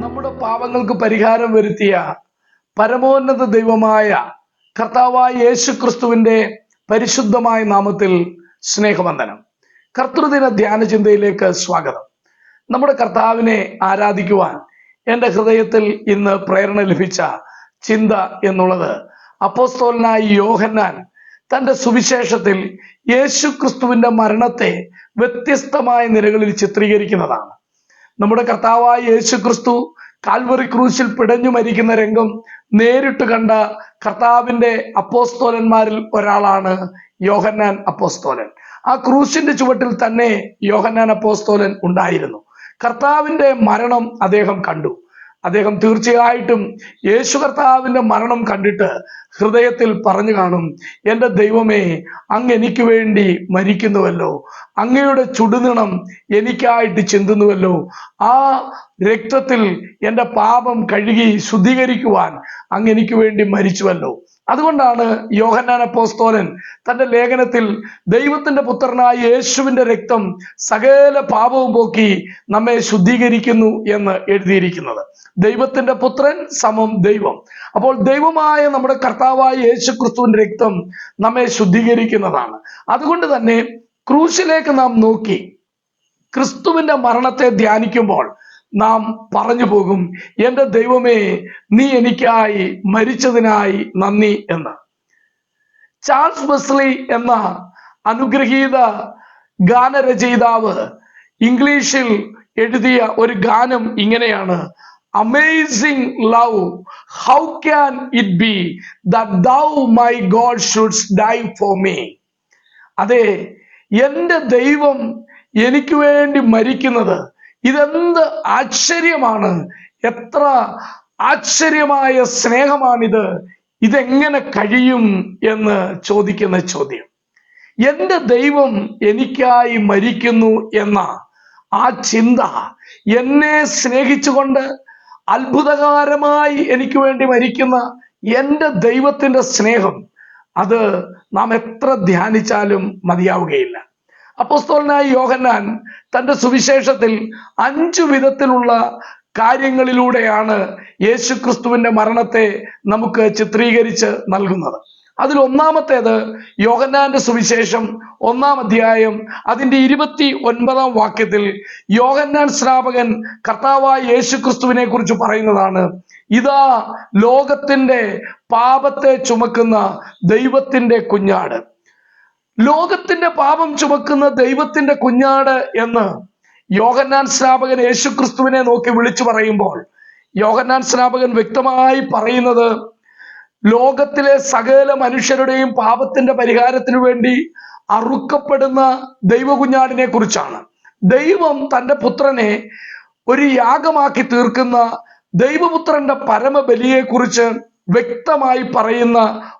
നമ്മുടെ പാപങ്ങൾക്ക് പരിഹാരം വരുത്തിയ പരമോന്നത ദൈവമായ കർത്താവായ യേശു ക്രിസ്തുവിന്റെ പരിശുദ്ധമായ നാമത്തിൽ സ്നേഹവന്ദനം. കർത്തൃദിന ധ്യാന ചിന്തയിലേക്ക് സ്വാഗതം. നമ്മുടെ കർത്താവിനെ ആരാധിക്കുവാൻ എന്റെ ഹൃദയത്തിൽ ഇന്ന് പ്രേരണ ലഭിച്ച ചിന്ത എന്നുള്ളത് അപ്പോസ്തോലനായി യോഹന്നാൻ തന്റെ സുവിശേഷത്തിൽ യേശു ക്രിസ്തുവിന്റെ മരണത്തെ വ്യത്യസ്തമായ നിലകളിൽ ചിത്രീകരിക്കുന്നതാണ്. നമ്മുടെ കർത്താവായ യേശു ക്രിസ്തു കാൽവറി ക്രൂശിൽ പിടഞ്ഞു മരിക്കുന്ന രംഗം നേരിട്ട് കണ്ട കർത്താവിന്റെ അപ്പോസ്തോലന്മാരിൽ ഒരാളാണ് യോഹന്നാൻ അപ്പോസ്തോലൻ. ആ ക്രൂശിന്റെ ചുവട്ടിൽ തന്നെ യോഹന്നാൻ അപ്പോസ്തോലൻ ഉണ്ടായിരുന്നു. കർത്താവിന്റെ മരണം അദ്ദേഹം കണ്ടു. അദ്ദേഹം തീർച്ചയായിട്ടും യേശു കർത്താവിന്റെ മരണം കണ്ടിട്ട് ഹൃദയത്തിൽ പറഞ്ഞു കാണും എന്റെ ദൈവമേ അങ്ങ് എനിക്ക് വേണ്ടി മരിക്കുന്നുവല്ലോ. അങ്ങയുടെ ചുടുനിണം എനിക്കായിട്ട് ചിന്തുന്നുവല്ലോ. ആ രക്തത്തിൽ എന്റെ പാപം കഴുകി ശുദ്ധീകരിക്കുവാൻ അങ്ങ് എനിക്ക് വേണ്ടി മരിച്ചുവല്ലോ. അതുകൊണ്ടാണ് യോഹന്നാൻ അപ്പോസ്തോലൻ തന്റെ ലേഖനത്തിൽ ദൈവത്തിന്റെ പുത്രനായ യേശുവിന്റെ രക്തം സകല പാപവും പോക്കി നമ്മെ ശുദ്ധീകരിക്കുന്നു എന്ന് എഴുതിയിരിക്കുന്നത്. ദൈവത്തിന്റെ പുത്രൻ സമം ദൈവം. അപ്പോൾ ദൈവമായ നമ്മുടെ കർത്താവായ യേശു ക്രിസ്തുവിന്റെ രക്തം നമ്മെ ശുദ്ധീകരിക്കുന്നതാണ്. അതുകൊണ്ട് തന്നെ ക്രൂശിലേക്ക് നാം നോക്കി ക്രിസ്തുവിന്റെ മരണത്തെ ധ്യാനിക്കുമ്പോൾ നാം പറഞ്ഞു പോകും എന്റെ ദൈവമേ നീ എനിക്കായി മരിച്ചതിനായി നന്ദി എന്ന്. ചാൾസ് ബസ്ലി എന്ന അനുഗ്രഹീത ഗാനരചയിതാവ് ഇംഗ്ലീഷിൽ എഴുതിയ ഒരു ഗാനം ഇങ്ങനെയാണ് amazing love how can it be that thou my God shouldst die for me അതെ എന്റെ ദൈവം എനിക്ക് വേണ്ടി മരിക്കുന്നത് ഇതെന്ത് ആശ്ചര്യമാണ്? എത്ര ആശ്ചര്യമായ സ്നേഹമാണിത്. ഇതെങ്ങനെ കഴിയും എന്ന് ചോദിക്കുന്ന ചോദ്യം. എന്റെ ദൈവം എനിക്കായി മരിക്കുന്നു എന്ന ആ ചിന്ത എന്നെ സ്നേഹിച്ചുകൊണ്ട് അത്ഭുതകരമായി എനിക്ക് വേണ്ടി മരിക്കുന്ന എന്റെ ദൈവത്തിന്റെ സ്നേഹം അത് നാം എത്ര ധ്യാനിച്ചാലും മതിയാവുകയില്ല. അപ്പോസ്തോലനായ യോഹന്നാൻ തന്റെ സുവിശേഷത്തിൽ അഞ്ചു വിധത്തിലുള്ള കാര്യങ്ങളിലൂടെയാണ് യേശുക്രിസ്തുവിന്റെ മരണത്തെ നമുക്ക് ചിത്രീകരിച്ച് നൽകുന്നത്. അതിൽ ഒന്നാമത്തേത് യോഹന്നാന്റെ സുവിശേഷം ഒന്നാം അധ്യായം അതിന്റെ ഇരുപത്തി ഒൻപതാം വാക്യത്തിൽ യോഹന്നാൻ സ്നാപകൻ കർത്താവായ യേശു ക്രിസ്തുവിനെ കുറിച്ച് പറയുന്നതാണ് ഇതാ ലോകത്തിന്റെ പാപത്തെ ചുമക്കുന്ന ദൈവത്തിന്റെ കുഞ്ഞാട്. ലോകത്തിന്റെ പാപം ചുമക്കുന്ന ദൈവത്തിന്റെ കുഞ്ഞാട് എന്ന് യോഹന്നാൻ സ്നാപകൻ യേശു ക്രിസ്തുവിനെ നോക്കി വിളിച്ചു പറയുമ്പോൾ യോഹന്നാൻ സ്നാപകൻ വ്യക്തമായി പറയുന്നത് ലോകത്തിലെ സകല മനുഷ്യരുടെയും പാപത്തിന്റെ പരിഹാരത്തിനു വേണ്ടി അറുക്കപ്പെടുന്ന ദൈവകുഞ്ഞാടിനെ കുറിച്ചാണ്. ദൈവം തന്റെ പുത്രനെ ഒരു യാഗമാക്കി തീർക്കുന്ന ദൈവപുത്രന്റെ പരമബലിയെ കുറിച്ച് വ്യക്തമായി പറയുന്ന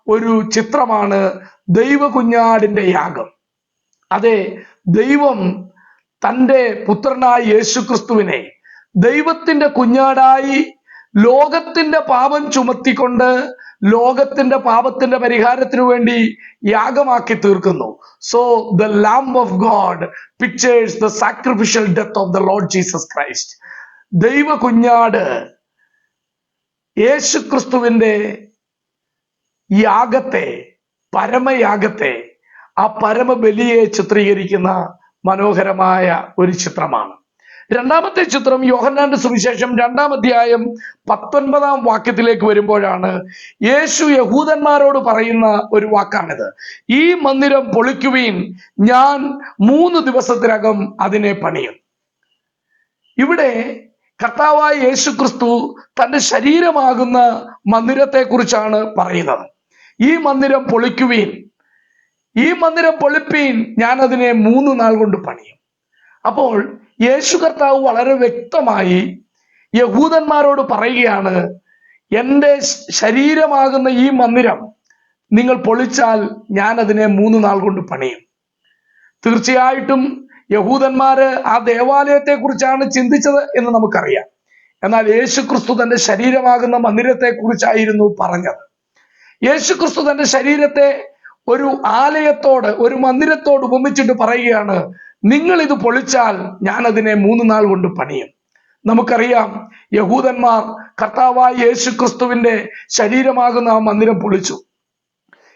ഒരു ചിത്രമാണ് ദൈവകുഞ്ഞാടിന്റെ യാഗം. അതെ ദൈവം തന്റെ പുത്രനായ യേശു ക്രിസ്തുവിനെ ദൈവത്തിന്റെ കുഞ്ഞാടായി ലോകത്തിന്റെ പാപം ചുമത്തിക്കൊണ്ട് ലോകത്തിന്റെ പാപത്തിന്റെ പരിഹാരത്തിനു വേണ്ടി യാഗമാക്കി തീർക്കുന്നു. So the lamb of God pictures the sacrificial death of the Lord Jesus Christ ദൈവ കുഞ്ഞാട് യേശു ക്രിസ്തുവിന്റെ യാഗത്തെ പരമയാഗത്തെ ആ പരമബലിയെ ചിത്രീകരിക്കുന്ന മനോഹരമായ ഒരു ചിത്രമാണ്. രണ്ടാമത്തെ ചിത്രം യോഹന്നാന്റെ സുവിശേഷം രണ്ടാം അധ്യായം പത്തൊൻപതാം വാക്യത്തിലേക്ക് വരുമ്പോഴാണ് യേശു യഹൂദന്മാരോട് പറയുന്ന ഒരു വാക്കാണിത്. ഈ മന്ദിരം പൊളിക്കുവീൻ ഞാൻ മൂന്ന് ദിവസത്തിനകം അതിനെ പണിയും. ഇവിടെ കർത്താവായ യേശു ക്രിസ്തു തന്റെ ശരീരമാകുന്ന മന്ദിരത്തെ കുറിച്ചാണ് പറയുന്നത്. ഈ മന്ദിരം പൊളിക്കുവീൻ ഈ മന്ദിരം പൊളിപ്പീൻ ഞാൻ അതിനെ മൂന്ന് നാൾ കൊണ്ട് പണിയും. അപ്പോൾ യേശു കർത്താവ് വളരെ വ്യക്തമായി യഹൂദന്മാരോട് പറയുകയാണ് എന്റെ ശരീരമാകുന്ന ഈ മന്ദിരം നിങ്ങൾ പൊളിച്ചാൽ ഞാൻ അതിനെ മൂന്ന് നാൾ കൊണ്ട് പണിയും. തീർച്ചയായിട്ടും യഹൂദന്മാര് ആ ദേവാലയത്തെ കുറിച്ചാണ് ചിന്തിച്ചത് എന്ന് നമുക്കറിയാം. എന്നാൽ യേശു ക്രിസ്തു തന്റെ ശരീരമാകുന്ന മന്ദിരത്തെ കുറിച്ചായിരുന്നു പറഞ്ഞത്. യേശു ക്രിസ്തു തന്റെ ശരീരത്തെ ഒരു ആലയത്തോട് ഒരു മന്ദിരത്തോട് ഉപമിച്ചിട്ട് പറയുകയാണ് നിങ്ങൾ ഇത് പൊളിച്ചാൽ ഞാൻ അതിനെ മൂന്ന് നാൾ കൊണ്ട് പണിയും. നമുക്കറിയാം യഹൂദന്മാർ കർത്താവായ യേശു ക്രിസ്തുവിന്റെ ശരീരമാകുന്ന ആ മന്ദിരം പൊളിച്ചു.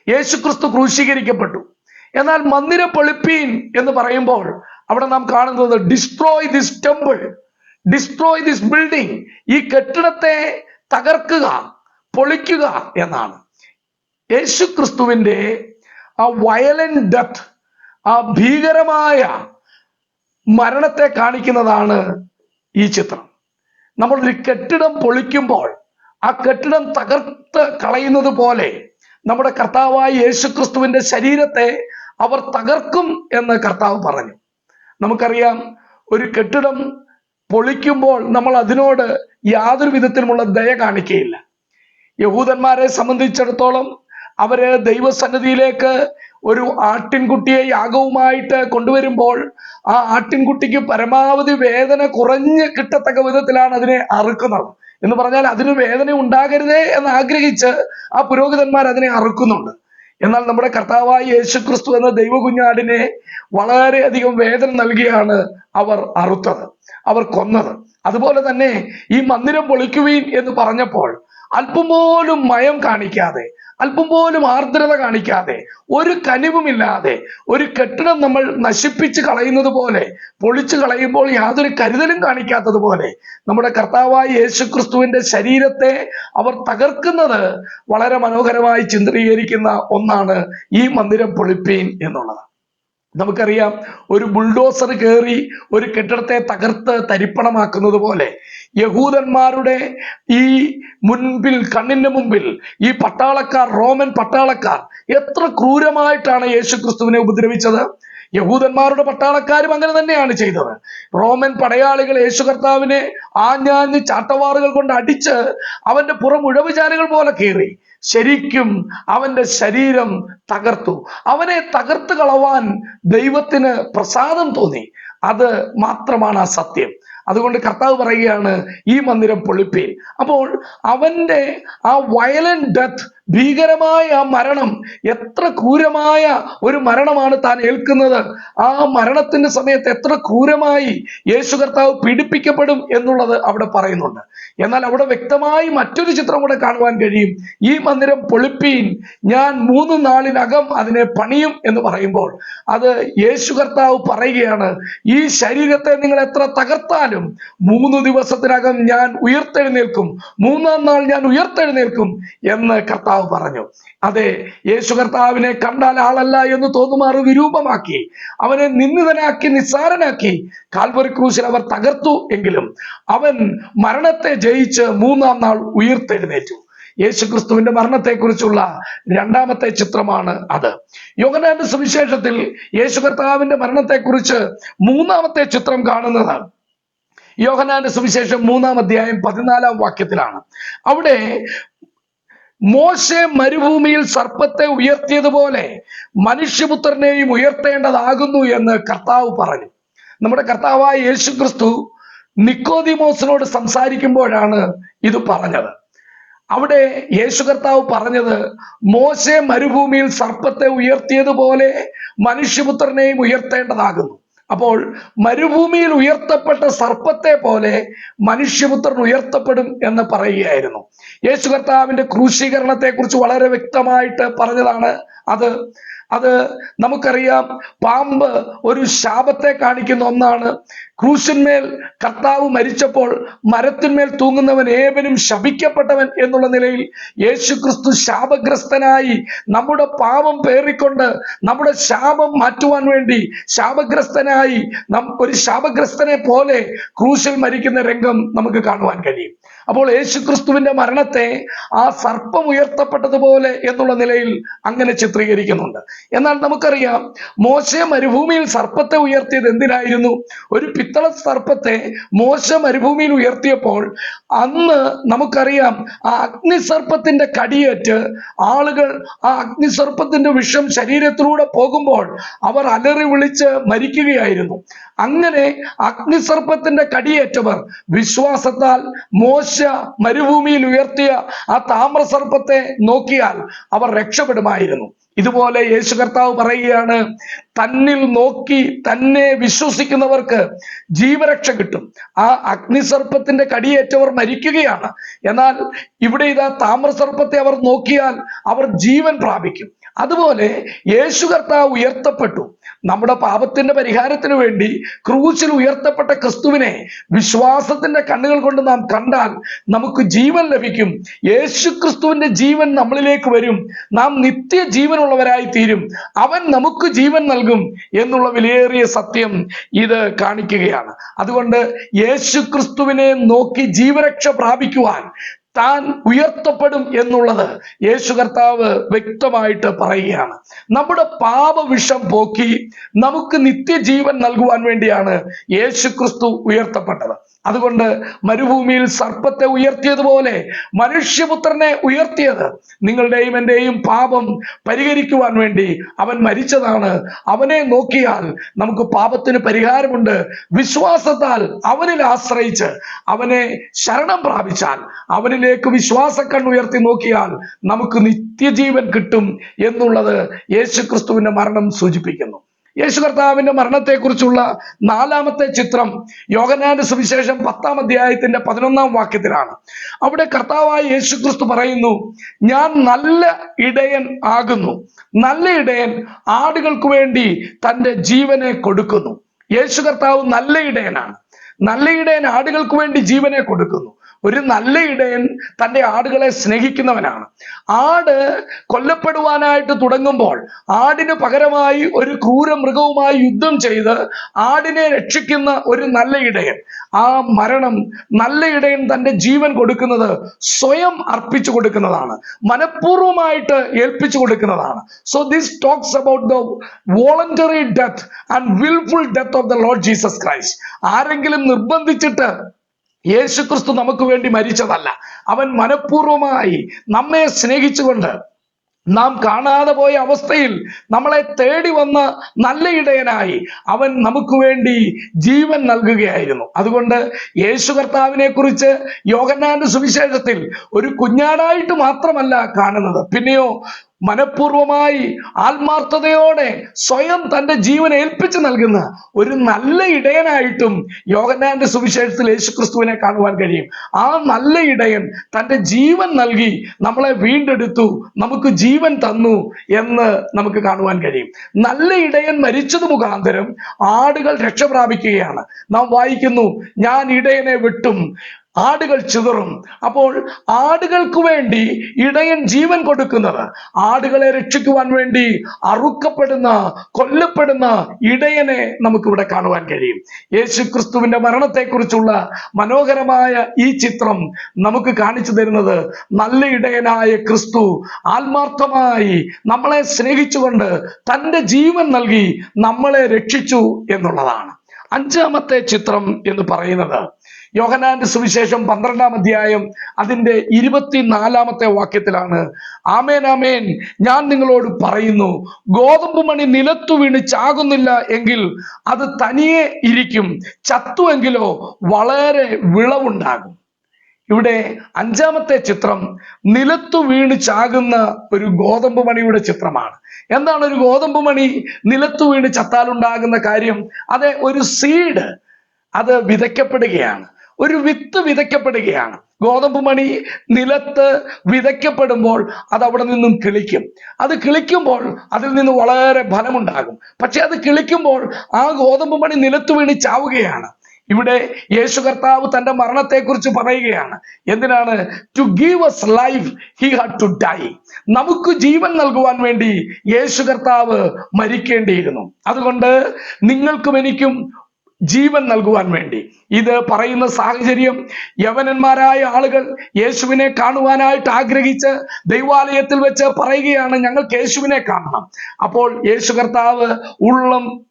യേശുക്രിസ്തു ക്രൂശീകരിക്കപ്പെട്ടു. എന്നാൽ മന്ദിരം പൊളിപ്പീൻ എന്ന് പറയുമ്പോൾ അവിടെ നാം കാണുന്നത് destroy this temple destroy this building ഈ കെട്ടിടത്തെ തകർക്കുക പൊളിക്കുക എന്നാണ്. യേശു ക്രിസ്തുവിന്റെ ആ വയലന്റ് ഡെത്ത് ആ ഭീകരമായ മരണത്തെ കാണിക്കുന്നതാണ് ഈ ചിത്രം. നമ്മൾ ഒരു കെട്ടിടം പൊളിക്കുമ്പോൾ ആ കെട്ടിടം തകർത്ത് കളയുന്നത് പോലെ നമ്മുടെ കർത്താവായ യേശുക്രിസ്തുവിന്റെ ശരീരത്തെ അവർ തകർക്കും എന്ന് കർത്താവ് പറഞ്ഞു. നമുക്കറിയാം ഒരു കെട്ടിടം പൊളിക്കുമ്പോൾ നമ്മൾ അതിനോട് യാതൊരു വിധത്തിലുമുള്ള ദയ കാണിക്കുകയില്ല. യഹൂദന്മാരെ സംബന്ധിച്ചിടത്തോളം അവർ ദൈവസന്നിധിയിലേക്ക് ഒരു ആട്ടിൻകുട്ടിയെ യാഗവുമായിട്ട് കൊണ്ടുവരുമ്പോൾ ആ ആട്ടിൻകുട്ടിക്ക് പരമാവധി വേദന കുറഞ്ഞ് കിട്ടത്തക്ക വിധത്തിലാണ് അതിനെ അറുക്കുന്നത്. എന്ന് പറഞ്ഞാൽ അതിന് വേദന ഉണ്ടാകരുതേ എന്ന് ആഗ്രഹിച്ച് ആ പുരോഹിതന്മാർ അതിനെ അറുക്കുന്നുണ്ട്. എന്നാൽ നമ്മുടെ കർത്താവായ യേശുക്രിസ്തു എന്ന ദൈവകുഞ്ഞാടിനെ വളരെയധികം വേദന നൽകിയാണ് അവർ അറുത്തത് അവർ കൊന്നത്. അതുപോലെ തന്നെ ഈ മന്ദിരം പൊളിക്കുവീൻ എന്ന് പറഞ്ഞപ്പോൾ അല്പം പോലും മയം കാണിക്കാതെ അല്പം പോലും ആർദ്രത കാണിക്കാതെ ഒരു കനിവുമില്ലാതെ ഒരു കെട്ടിടം നമ്മൾ നശിപ്പിച്ച് കളയുന്നത് പോലെ പൊളിച്ചു കളയുമ്പോൾ യാതൊരു കരുതലും കാണിക്കാത്തത് പോലെ നമ്മുടെ കർത്താവായ യേശുക്രിസ്തുവിന്റെ ശരീരത്തെ അവർ തകർക്കുന്നത് വളരെ മനോഹരമായി ചിത്രീകരിക്കുന്ന ഒന്നാണ് ഈ മന്ദിരം പൊളിപ്പീൻ എന്നുള്ളത്. നമുക്കറിയാം ഒരു ബുൾഡോസർ കയറി ഒരു കെട്ടിടത്തെ തകർത്ത് തരിപ്പണമാക്കുന്നത് പോലെ യഹൂദന്മാരുടെ ഈ മുൻപിൽ കണ്ണിന്റെ മുമ്പിൽ ഈ പട്ടാളക്കാർ റോമൻ പട്ടാളക്കാർ എത്ര ക്രൂരമായിട്ടാണ് യേശു ക്രിസ്തുവിനെ ഉപദ്രവിച്ചത്? യഹൂദന്മാരുടെ പട്ടാളക്കാരും അങ്ങനെ തന്നെയാണ് ചെയ്തത്. റോമൻ പടയാളികൾ യേശു കർത്താവിനെ ആഞ്ഞാഞ്ഞ് ചാട്ടവാറുകൾ കൊണ്ട് അടിച്ച് അവന്റെ പുറം ഉഴവുചാലുകൾ പോലെ കീറി. ശരിക്കും അവന്റെ ശരീരം തകർത്തു. അവനെ തകർത്ത് കളവാൻ ദൈവത്തിന് പ്രസാദം തോന്നി. അത് മാത്രമാണ് ആ സത്യം. അതുകൊണ്ട് കർത്താവ് പറയുകയാണ് ഈ മന്ദിരം പൊളിപ്പീൻ അപ്പോൾ അവന്റെ ആ വയലന്റ് ഡെത്ത് ഭീകരമായ ആ മരണം എത്ര ക്രൂരമായ ഒരു മരണമാണ് താൻ ഏൽക്കുന്നത്. ആ മരണത്തിന്റെ സമയത്ത് എത്ര ക്രൂരമായി യേശു കർത്താവ് പീഡിപ്പിക്കപ്പെടും എന്നുള്ളത് അവിടെ പറയുന്നുണ്ട്. എന്നാൽ അവിടെ വ്യക്തമായി മറ്റൊരു ചിത്രം കൂടെ കാണുവാൻ കഴിയും. ഈ മന്ദിരം പൊളിപ്പീൻ ഞാൻ മൂന്ന് നാളിനകം അതിനെ പണിയും എന്ന് പറയുമ്പോൾ അത് യേശു കർത്താവ് പറയുകയാണ് ഈ ശരീരത്തെ നിങ്ങൾ എത്ര തകർത്താലും മൂന്ന് ദിവസത്തിനകം ഞാൻ ഉയർത്തെഴുന്നേൽക്കും മൂന്നാം നാൾ ഞാൻ ഉയർത്തെഴുന്നേൽക്കും എന്ന് കർത്താവ് പറഞ്ഞു. അതെ യേശു കർത്താവിനെ കണ്ടാൽ ആളല്ല എന്ന് തോന്നുമാർ വിരൂപമാക്കി. അവനെ നിന്ദിതനാക്കി നിസ്സാരനാക്കി കാൽവറി ക്രൂശിൽ അവർ തകർത്തു എങ്കിലും അവൻ മരണത്തെ ജയിച്ച് മൂന്നാം നാൾ ഉയർത്തെഴുന്നേറ്റു. യേശുക്രിസ്തുവിന്റെ മരണത്തെക്കുറിച്ചുള്ള രണ്ടാമത്തെ ചിത്രമാണ് അത്. യോഗനാന്റെ സുവിശേഷത്തിൽ യേശു കർത്താവിന്റെ മരണത്തെക്കുറിച്ച് മൂന്നാമത്തെ ചിത്രം കാണുന്നത് യോഹനാന്റെ സുവിശേഷം മൂന്നാം അധ്യായം പതിനാലാം വാക്യത്തിലാണ്. അവിടെ മോശെ മരുഭൂമിയിൽ സർപ്പത്തെ ഉയർത്തിയതുപോലെ മനുഷ്യപുത്രനെയും ഉയർത്തേണ്ടതാകുന്നു എന്ന് കർത്താവ് പറഞ്ഞു. നമ്മുടെ കർത്താവായ യേശു ക്രിസ്തു നിക്കോദിമോസിനോട് സംസാരിക്കുമ്പോഴാണ് ഇത് പറഞ്ഞത്. അവിടെ യേശു കർത്താവ് പറഞ്ഞത് മോശെ മരുഭൂമിയിൽ സർപ്പത്തെ ഉയർത്തിയതുപോലെ മനുഷ്യപുത്രനെയും ഉയർത്തേണ്ടതാകുന്നു. അപ്പോൾ മരുഭൂമിയിൽ ഉയർത്തപ്പെട്ട സർപ്പത്തെ പോലെ മനുഷ്യപുത്രൻ ഉയർത്തപ്പെടും എന്ന് പറയുകയായിരുന്നു. യേശു കർത്താവിന്റെ ക്രൂശീകരണത്തെ കുറിച്ച് വളരെ വ്യക്തമായിട്ട് പറഞ്ഞതാണ് അത്. അത് നമുക്കറിയാം പാമ്പ് ഒരു ശാപത്തെ കാണിക്കുന്ന ഒന്നാണ്. ക്രൂശിന്മേൽ കർത്താവ് മരിച്ചപ്പോൾ മരത്തിന്മേൽ തൂങ്ങുന്നവൻ ഏവനും ശപിക്കപ്പെട്ടവൻ എന്നുള്ള നിലയിൽ യേശു ക്രിസ്തു ശാപഗ്രസ്തനായി നമ്മുടെ പാപം പേറിക്കൊണ്ട് നമ്മുടെ ശാപം മാറ്റുവാൻ വേണ്ടി ശാപഗ്രസ്തനായി നം ഒരു ശാപഗ്രസ്തനെ പോലെ ക്രൂശിൽ മരിക്കുന്ന രംഗം നമുക്ക് കാണുവാൻ കഴിയും. അപ്പോൾ യേശു ക്രിസ്തുവിന്റെ മരണത്തെ ആ സർപ്പം ഉയർത്തപ്പെട്ടതുപോലെ എന്നുള്ള നിലയിൽ അങ്ങനെ ചിത്രീകരിക്കുന്നുണ്ട്. എന്നാൽ നമുക്കറിയാം മോശ മരുഭൂമിയിൽ സർപ്പത്തെ ഉയർത്തിയത് എന്തിനായിരുന്നു? ഒരു പിത്തള സർപ്പത്തെ മോശ മരുഭൂമിയിൽ ഉയർത്തിയപ്പോൾ അന്ന് നമുക്കറിയാം ആ അഗ്നിസർപ്പത്തിന്റെ കടിയേറ്റ് ആളുകൾ ആ അഗ്നിസർപ്പത്തിന്റെ വിഷം ശരീരത്തിലൂടെ പോകുമ്പോൾ അവർ അലറി വിളിച്ച് മരിക്കുകയായിരുന്നു. അങ്ങനെ അഗ്നിസർപ്പത്തിന്റെ കടിയേറ്റവർ വിശ്വാസത്താൽ മോശ മരുഭൂമിയിൽ ഉയർത്തിയ ആ താമ്രസർപ്പത്തെ നോക്കിയാൽ അവർ രക്ഷപ്പെടുമായിരുന്നു. ഇതുപോലെ യേശു കർത്താവ് പറയുകയാണ് തന്നിൽ നോക്കി തന്നെ വിശ്വസിക്കുന്നവർക്ക് ജീവരക്ഷ കിട്ടും. ആ അഗ്നിസർപ്പത്തിന്റെ കടിയേറ്റവർ മരിക്കുകയാണ്. എന്നാൽ ഇവിടെ ഇതാ താമ്രസർപ്പത്തെ അവർ നോക്കിയാൽ അവർ ജീവൻ പ്രാപിക്കും. അതുപോലെ യേശു കർത്താവ് ഉയർത്തപ്പെട്ടു. നമ്മുടെ പാപത്തിന്റെ പരിഹാരത്തിന് വേണ്ടി ക്രൂശിൽ ഉയർത്തപ്പെട്ട ക്രിസ്തുവിനെ വിശ്വാസത്തിന്റെ കണ്ണുകൾ കൊണ്ട് നാം കണ്ടാൽ നമുക്ക് ജീവൻ ലഭിക്കും. യേശു ക്രിസ്തുവിന്റെ ജീവൻ നമ്മളിലേക്ക് വരും. നാം നിത്യ ജീവനുള്ളവരായി തീരും. അവൻ നമുക്ക് ജീവൻ നൽകും എന്നുള്ള വിലയേറിയ സത്യം ഇത് കാണിക്കുകയാണ്. അതുകൊണ്ട് യേശു ക്രിസ്തുവിനെ നോക്കി ജീവരക്ഷ പ്രാപിക്കുവാൻ താൻ ഉയർത്തപ്പെടും എന്നുള്ളത് യേശു കർത്താവ് വ്യക്തമായിട്ട് പറയുകയാണ്. നമ്മുടെ പാപവിഷം പോക്കി നമുക്ക് നിത്യജീവൻ നൽകുവാൻ വേണ്ടിയാണ് യേശു ക്രിസ്തു ഉയർത്തപ്പെട്ടത്. അതുകൊണ്ട് മരുഭൂമിയിൽ സർപ്പത്തെ ഉയർത്തിയതുപോലെ മനുഷ്യപുത്രനെ ഉയർത്തിയത് നിങ്ങളുടെയും എന്റെയും പാപം പരിഹരിക്കുവാൻ വേണ്ടി അവൻ മരിച്ചതാണ്. അവനെ നോക്കിയാൽ നമുക്ക് പാപത്തിന് പരിഹാരമുണ്ട്. വിശ്വാസത്താൽ അവനിൽ ആശ്രയിച്ച് അവനെ ശരണം പ്രാപിച്ചാൽ അവനിലേക്ക് വിശ്വാസ ഉയർത്തി നോക്കിയാൽ നമുക്ക് നിത്യജീവൻ കിട്ടും എന്നുള്ളത് യേശുക്രിസ്തുവിന്റെ മരണം സൂചിപ്പിക്കുന്നു. യേശു കർത്താവിന്റെ മരണത്തെക്കുറിച്ചുള്ള നാലാമത്തെ ചിത്രം യോഗനാന്റെ സുവിശേഷം പത്താം അധ്യായത്തിന്റെ പതിനൊന്നാം വാക്യത്തിലാണ്. അവിടെ കർത്താവായ യേശു ക്രിസ്തു പറയുന്നു ഞാൻ നല്ല ഇടയൻ ആകുന്നു. നല്ല ഇടയൻ ആടുകൾക്ക് വേണ്ടി തന്റെ ജീവനെ കൊടുക്കുന്നു. യേശു കർത്താവ് നല്ല ഇടയനാണ്. നല്ല ഇടയൻ ആടുകൾക്ക് വേണ്ടി ജീവനെ കൊടുക്കുന്നു. ഒരു നല്ല ഇടയൻ തന്റെ ആടുകളെ സ്നേഹിക്കുന്നവനാണ്. ആട് കൊല്ലപ്പെടുവാനായിട്ട് തുടങ്ങുമ്പോൾ ആടിന് പകരമായി ഒരു ക്രൂര മൃഗവുമായി യുദ്ധം ചെയ്ത് ആടിനെ രക്ഷിക്കുന്ന ഒരു നല്ല ഇടയൻ. ആ മരണം നല്ല ഇടയൻ തന്റെ ജീവൻ കൊടുക്കുന്നത് സ്വയം അർപ്പിച്ചു കൊടുക്കുന്നതാണ്. മനഃപൂർവമായിട്ട് ഏൽപ്പിച്ചു കൊടുക്കുന്നതാണ്. So this talks about the voluntary death and wilful death of the Lord Jesus Christ ആരെങ്കിലും നിർബന്ധിച്ചിട്ട് യേശു ക്രിസ്തു നമുക്ക് വേണ്ടി മരിച്ചതല്ല. അവൻ മനഃപൂർവമായി നമ്മെ സ്നേഹിച്ചുകൊണ്ട് നാം കാണാതെ പോയ അവസ്ഥയിൽ നമ്മളെ തേടി വന്ന് നല്ല ഇടയനായി അവൻ നമുക്ക് വേണ്ടി ജീവൻ നൽകുകയായിരുന്നു. അതുകൊണ്ട് യേശു കർത്താവിനെ കുറിച്ച് യോഗന്നാന്റെ സുവിശേഷത്തിൽ ഒരു കുഞ്ഞാടായിട്ട് മാത്രമല്ല കാണുന്നത്. പിന്നെയോ മനഃപൂർവമായി ആത്മാർത്ഥതയോടെ സ്വയം തന്റെ ജീവൻ ഏൽപ്പിച്ചു നൽകുന്ന ഒരു നല്ല ഇടയനായിട്ടും യോഗനാന്റെ സുവിശേഷത്തിൽ യേശുക്രിസ്തുവിനെ കാണുവാൻ കഴിയും. ആ നല്ല ഇടയൻ തന്റെ ജീവൻ നൽകി നമ്മളെ വീണ്ടെടുത്തു നമുക്ക് ജീവൻ തന്നു എന്ന് നമുക്ക് കാണുവാൻ കഴിയും. നല്ല ഇടയൻ മരിച്ചത് മുഖാന്തരം ആടുകൾ രക്ഷപ്രാപിക്കുകയാണ്. നാം വായിക്കുന്നു ഞാൻ ഇടയനെ വെട്ടും ആടുകൾ ചിതറും. അപ്പോൾ ആടുകൾക്ക് വേണ്ടി ഇടയൻ ജീവൻ കൊടുക്കുന്നത് ആടുകളെ രക്ഷിക്കുവാൻ വേണ്ടി അറുക്കപ്പെടുന്ന കൊല്ലപ്പെടുന്ന ഇടയനെ നമുക്കിവിടെ കാണുവാൻ കഴിയും. യേശു ക്രിസ്തുവിന്റെ മരണത്തെക്കുറിച്ചുള്ള മനോഹരമായ ഈ ചിത്രം നമുക്ക് കാണിച്ചു തരുന്നത് നല്ല ഇടയനായ ക്രിസ്തു ആത്മാർത്ഥമായി നമ്മളെ സ്നേഹിച്ചുകൊണ്ട് തന്റെ ജീവൻ നൽകി നമ്മളെ രക്ഷിച്ചു എന്നുള്ളതാണ്. അഞ്ചാമത്തെ ചിത്രം എന്ന് പറയുന്നത് യോഹനാന്റെ സുവിശേഷം പന്ത്രണ്ടാം അധ്യായം അതിന്റെ ഇരുപത്തിനാലാമത്തെ വാക്യത്തിലാണ്. ആമേൻ ആമേൻ. ഞാൻ നിങ്ങളോട് പറയുന്നു ഗോതമ്പ് മണി നിലത്തു വീണ് ചാകുന്നില്ല എങ്കിൽ അത് തനിയെ ഇരിക്കും. ചത്തുവെങ്കിലോ വളരെ വിളവുണ്ടാകും. ഇവിടെ അഞ്ചാമത്തെ ചിത്രം നിലത്തു വീണ് ചാകുന്ന ഒരു ഗോതമ്പ് മണിയുടെ ചിത്രമാണ്. എന്താണ് ഒരു ഗോതമ്പ് മണി നിലത്തു വീണ് ചത്താലുണ്ടാകുന്ന കാര്യം? അതെ ഒരു സീഡ്. അത് വിതയ്ക്കപ്പെടുകയാണ്. ഒരു വിത്ത് വിതയ്ക്കപ്പെടുകയാണ്. ഗോതമ്പ് മണി നിലത്ത് വിതയ്ക്കപ്പെടുമ്പോൾ അത് അവിടെ നിന്നും കിളിക്കും. അത് കിളിക്കുമ്പോൾ അതിൽ നിന്ന് വളരെ ഫലമുണ്ടാകും. പക്ഷെ അത് കിളിക്കുമ്പോൾ ആ ഗോതമ്പ് മണി നിലത്ത് വീണ് ചാവുകയാണ്. ഇവിടെ യേശു കർത്താവ് തന്റെ മരണത്തെക്കുറിച്ച് പറയുകയാണ്. എന്തിനാണ്? To give us life he had to die നമുക്ക് ജീവൻ നൽകുവാൻ വേണ്ടി യേശു കർത്താവ് മരിക്കേണ്ടിയിരുന്നു. അതുകൊണ്ട് നിങ്ങൾക്കും എനിക്കും ജീവൻ നൽകുവാൻ വേണ്ടി. ഇത് പറയുന്ന സാഹചര്യം യവനന്മാരായ ആളുകൾ യേശുവിനെ കാണുവാനായിട്ട് ആഗ്രഹിച്ച് ദൈവാലയത്തിൽ വെച്ച് പറയുകയാണ് ഞങ്ങൾക്ക് യേശുവിനെ കാണണം. അപ്പോൾ യേശു കർത്താവ് ഉള്ളം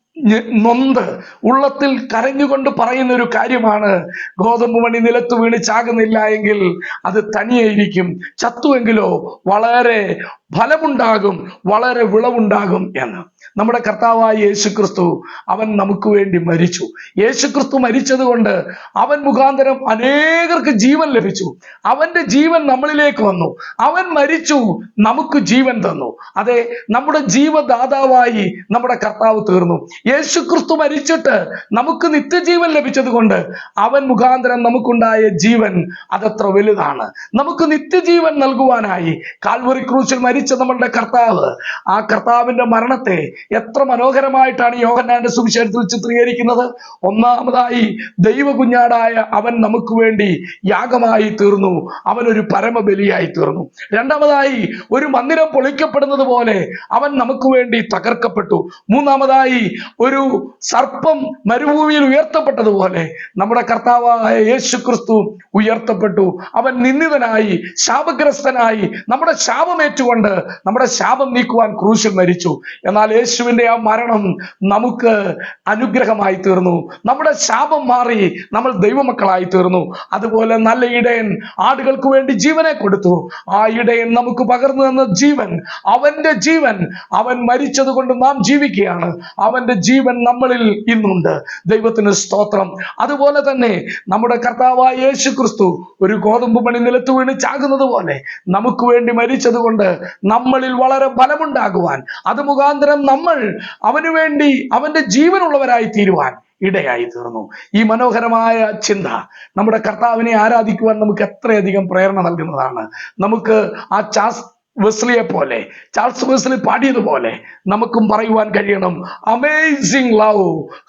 നൊന്ത് ഉള്ളത്തിൽ കരഞ്ഞുകൊണ്ട് പറയുന്ന ഒരു കാര്യമാണ്. ഗോതമ്പ് മണി നിലത്ത് വീണ് ചാകുന്നില്ല എങ്കിൽ അത് തനിയെ ഇരിക്കും ചത്തുവെങ്കിലോ വളരെ ഫലമുണ്ടാകും വളരെ വിളവുണ്ടാകും എന്ന്. നമ്മുടെ കർത്താവായ യേശുക്രിസ്തു അവൻ നമുക്ക് വേണ്ടി മരിച്ചു. യേശുക്രിസ്തു മരിച്ചത് കൊണ്ട് അവൻ മുഖാന്തരം അനേകർക്ക് ജീവൻ ലഭിച്ചു. അവന്റെ ജീവൻ നമ്മളിലേക്ക് വന്നു. അവൻ മരിച്ചു നമുക്ക് ജീവൻ തന്നു. അതെ നമ്മുടെ ജീവദാതാവായി നമ്മുടെ കർത്താവ് തീർന്നു. യേശുക്രിസ്തു മരിച്ചിട്ട് നമുക്ക് നിത്യജീവൻ ലഭിച്ചത് കൊണ്ട് അവൻ മുഖാന്തരം നമുക്കുണ്ടായ ജീവൻ അതത്ര വലുതാണ്. നമുക്ക് നിത്യജീവൻ നൽകുവാനായി കാൽവറി ക്രൂശിൽ മരിച്ച നമ്മളുടെ കർത്താവ്. ആ കർത്താവിന്റെ മരണത്തെ എത്ര മനോഹരമായിട്ടാണ് യോഹന്നാന്റെ സുവിശേഷത്തിൽ ചിത്രീകരിക്കുന്നത്. ഒന്നാമതായി ദൈവ കുഞ്ഞാടായ അവൻ നമുക്ക് വേണ്ടി യാഗമായി തീർന്നു. അവൻ ഒരു പരമബലിയായി തീർന്നു. രണ്ടാമതായി ഒരു മന്ദിരം പൊളിക്കപ്പെടുന്നത് പോലെ അവൻ നമുക്ക് വേണ്ടി തകർക്കപ്പെട്ടു. മൂന്നാമതായി ഒരു സർപ്പം മരുഭൂമിയിൽ ഉയർത്തപ്പെട്ടതുപോലെ നമ്മുടെ കർത്താവായ യേശു ക്രിസ്തു ഉയർത്തപ്പെട്ടു. അവൻ നിന്ദിതനായി ശാപഗ്രസ്തനായി നമ്മുടെ ശാപമേറ്റുകൊണ്ട് നമ്മുടെ ശാപം നീക്കുവാൻ ക്രൂശിൽ മരിച്ചു. എന്നാൽ യേശുവിന്റെ ആ മരണം നമുക്ക് അനുഗ്രഹമായി തീർന്നു. നമ്മുടെ ശാപം മാറി നമ്മൾ ദൈവമക്കളായി തീർന്നു. അതുപോലെ നല്ല ഇടയൻ ആടുകൾക്ക് വേണ്ടി ജീവനെ കൊടുത്തു. ആ ഇടയൻ നമുക്ക് പകർന്നു തന്ന ജീവൻ അവന്റെ ജീവൻ അവൻ മരിച്ചത് കൊണ്ട് നാം ജീവിക്കുകയാണ്. അവന്റെ ജീവൻ നമ്മളിൽ ഇന്നുണ്ട്. ദൈവത്തിന് സ്തോത്രം. അതുപോലെ തന്നെ നമ്മുടെ കർത്താവായ യേശു ക്രിസ്തു ഒരു ഗോതമ്പ് മണി നിലത്ത് വീണ് ചാകുന്നത് പോലെ നമുക്ക് വേണ്ടി മരിച്ചത് കൊണ്ട് നമ്മളിൽ വളരെ ബലമുണ്ടാകുവാൻ അത് മുഖാന്തരം നമ്മൾ അവന് വേണ്ടി അവന്റെ ജീവനുള്ളവരായി തീരുവാൻ ഇടയായി തീർന്നു. ഈ മനോഹരമായ ചിന്ത നമ്മുടെ കർത്താവിനെ ആരാധിക്കുവാൻ നമുക്ക് എത്രയധികം പ്രേരണ നൽകുന്നതാണ്. നമുക്ക് ആ ചാസ് വെസ്ലിയെ പോലെ ചാൾസ് വെസ്ലി പാടിയതുപോലെ നമുക്കും പറയുവാൻ കഴിയണം. Amazing love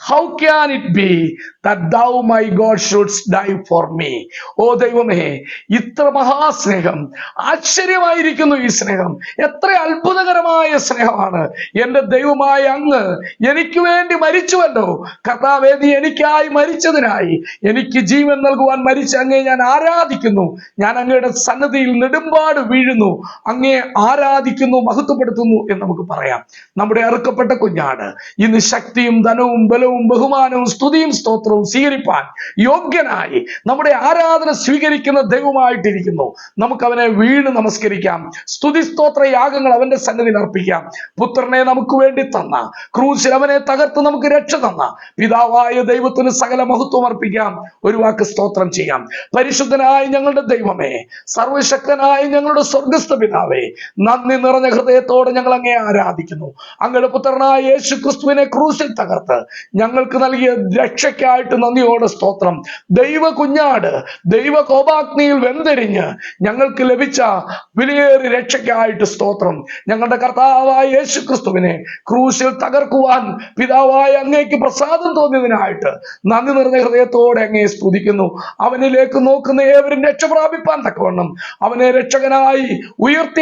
how can it be thou my God shouldst die for me ഓ ദൈവമേ ഇത്ര മഹാസ്നേഹം. ആശ്ചര്യമായിരിക്കുന്നു ഈ സ്നേഹം. എത്ര അത്ഭുതകരമായ സ്നേഹമാണ്. എന്റെ ദൈവമായ അങ്ങ് എനിക്ക് വേണ്ടി മരിച്ചുവല്ലോ. കർത്താവേ നീ എനിക്കായി മരിച്ചതിനായി എനിക്ക് ജീവൻ നൽകുവാൻ മരിച്ച അങ്ങേ ഞാൻ ആരാധിക്കുന്നു. ഞാൻ അങ്ങയുടെ സന്നദ്ധിയിൽ നെടുമ്പാട് വീഴുന്നു. അങ്ങേ ആരാധിക്കുന്നു മഹത്വപ്പെടുത്തുന്നു എന്ന് നമുക്ക് പറയാം. നമ്മുടെ അറുക്കപ്പെട്ട കുഞ്ഞാട് ഇന്ന് ശക്തിയും ധനവും ബലവും ബഹുമാനവും സ്തുതിയും സ്തോത്രവും സ്വീകരിപ്പാൻ യോഗ്യനായി നമ്മുടെ ആരാധന സ്വീകരിക്കുന്ന ദൈവമായിട്ടിരിക്കുന്നു. നമുക്ക് അവനെ വീണ് നമസ്കരിക്കാം. സ്തുതി സ്തോത്ര യാഗങ്ങൾ അവന്റെ സന്നിധിയിൽ അർപ്പിക്കാം. പുത്രനെ നമുക്ക് വേണ്ടി തന്ന ക്രൂശിൽ അവനെ തകർത്ത് നമുക്ക് രക്ഷ തന്ന പിതാവായ ദൈവത്തിന് സകല മഹത്വം അർപ്പിക്കാം. ഒരു വാക്ക് സ്തോത്രം ചെയ്യാം. പരിശുദ്ധനായ ഞങ്ങളുടെ ദൈവമേ സർവശക്തനായ ഞങ്ങളുടെ സ്വർഗസ്ഥ പിതാവേ നന്ദി നിറഞ്ഞ ഹൃദയത്തോടെ ഞങ്ങൾ അങ്ങേ ആരാധിക്കുന്നു. അങ്ങയുടെ പുത്രനായ യേശു ക്രിസ്തുവിനെ ക്രൂശിൽ തകർത്ത് ഞങ്ങൾക്ക് നൽകിയ രക്ഷയ്ക്കായിട്ട് നന്ദിയോടെ സ്തോത്രം. ദൈവ കുഞ്ഞാട് ദൈവ കോപാഗ്നിയിൽ വെന്തെരിഞ്ഞ് ഞങ്ങൾക്ക് ലഭിച്ച വിലയേറി രക്ഷയ്ക്കായിട്ട് സ്തോത്രം. ഞങ്ങളുടെ കർത്താവായ യേശു ക്രിസ്തുവിനെ ക്രൂശിൽ തകർക്കുവാൻ പിതാവായ അങ്ങേക്ക് പ്രസാദം തോന്നിയതിനായിട്ട് നന്ദി നിറഞ്ഞ ഹൃദയത്തോടെ അങ്ങേ സ്തുതിക്കുന്നു. അവനിലേക്ക് നോക്കുന്ന ഏവരും രക്ഷ പ്രാപിപ്പാൻ തക്കവണ്ണം. അവനെ രക്ഷകനായി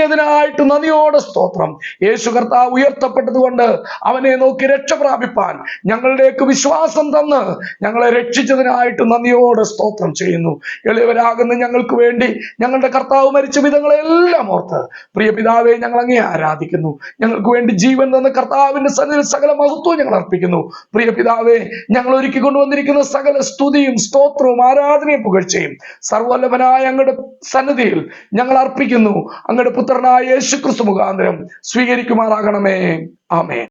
ഉയർത്തിയതിനായിട്ട് നന്ദിയോടെ സ്തോത്രം. യേശു കർത്താവ് ഉയർത്തപ്പെട്ടതുകൊണ്ട് അവനെ നോക്കി രക്ഷ പ്രാപിപ്പാൻ ഞങ്ങളുടെയൊക്കെ വിശ്വാസം തന്ന് ഞങ്ങളെ രക്ഷിച്ചതിനായിട്ട് നന്ദിയോടെ സ്തോത്രം ചെയ്യുന്നു. എളിയവരാകുന്ന ഞങ്ങൾക്ക് വേണ്ടി ഞങ്ങളുടെ കർത്താവ് മരിച്ച വിധങ്ങളെല്ലാം ഓർത്ത് പ്രിയ പിതാവെ ഞങ്ങൾ അങ്ങേ ആരാധിക്കുന്നു. ഞങ്ങൾക്ക് വേണ്ടി ജീവൻ തന്ന കർത്താവിന്റെ സന്നിധി സകല മഹത്വവും ഞങ്ങൾ അർപ്പിക്കുന്നു. പ്രിയ പിതാവെ ഞങ്ങൾ ഒരുക്കി കൊണ്ടുവന്നിരിക്കുന്ന സകല സ്തുതിയും സ്തോത്രവും ആരാധനയും പുകഴ്ചയും സർവല്ലഭനായ അങ്ങയുടെ സന്നിധിയിൽ ഞങ്ങൾ അർപ്പിക്കുന്നു. അങ്ങയുടെ പുത്രനായ യേശു ക്രിസ്തു മുഖാന്തരം സ്വീകരിക്കുമാറാകണമേ ആമേ